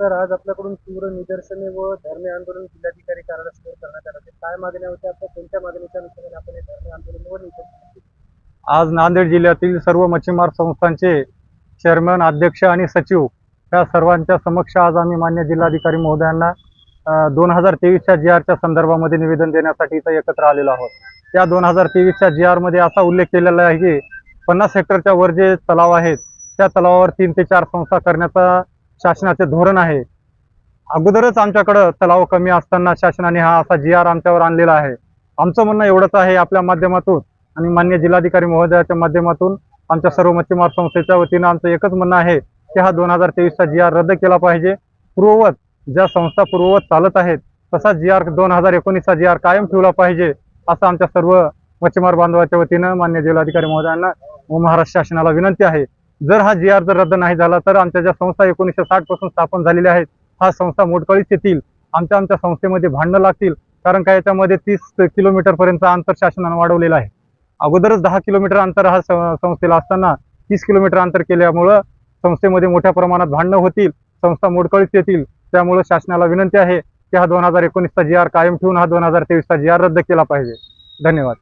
तर आज आपल्याकडून तीव्र निदर्शने व धरणे आंदोलन जिल्हाधिकारी कार्यालयासमोर करण्यात आलं ते काय मागण्या होत्या? आपल्या कोणत्या मागणीच्या अनुषंगाने आपण हे धरणे आंदोलन व निदर्शन आज नांदेड जिल्ह्यातील सर्व मच्छीमार संस्थांचे चेअरमन अध्यक्ष आणि सचिव या सर्वांच्या समक्ष आज आम्ही मान्य जिल्हाधिकारी महोदयांना दोन हजार तेवीसच्या जी आरच्या संदर्भामध्ये निवेदन देण्यासाठी इथं एकत्र आलेलो आहोत. त्या दोन हजार तेवीसच्या जी आरमध्ये असा उल्लेख केलेला आहे की पन्नास हेक्टरच्या वर जे तलाव आहेत त्या तलावावर तीन ते चार संस्था करण्याचा शासनाचे धोरण आहे. अगोदरच आमच्याकडं तलाव कमी असताना शासनाने हा असा जी आर आमच्यावर आणलेला आहे. आमचं म्हणणं एवढंच आहे आपल्या माध्यमातून आणि मान्य जिल्हाधिकारी महोदयाच्या माध्यमातून आमच्या सर्व मच्छीमार संस्थेच्या वतीनं आमचं एकच म्हणणं आहे की हा दोन हजार तेवीसचा जी आर रद्द केला पाहिजे. पूर्ववत ज्या संस्था पूर्ववत चालत आहेत तसा जी आर दोन हजार एकोणीसचा जी आर कायम ठेवला पाहिजे असं आमच्या सर्व मच्छीमार बांधवाच्या वतीनं मान्य जिल्हाधिकारी महोदयांना व महाराष्ट्र शासनाला विनंती आहे. जर हा जी आर जर रद्द नाही झाला तर आमच्या ज्या संस्था एकोणीसशे साठपासून स्थापन झालेल्या आहेत हा संस्था मोडकळीत येतील. आमच्या आमच्या संस्थेमध्ये भांडणं लागतील. कारण का याच्यामध्ये तीस किलोमीटर पर्यंत अंतर शासनानं वाढवलेलं आहे. अगोदरच दहा किलोमीटर अंतर हा संस्थेला असताना तीस किलोमीटर अंतर केल्यामुळं संस्थेमध्ये मोठ्या प्रमाणात भांडणं होतील. संस्था मोडकळीत येतील. त्यामुळं शासनाला विनंती आहे की हा दोन हजार एकोणीसचा जी आर कायम ठेवून हा दोन हजार तेवीसचा जी आर रद्द केला पाहिजे. धन्यवाद.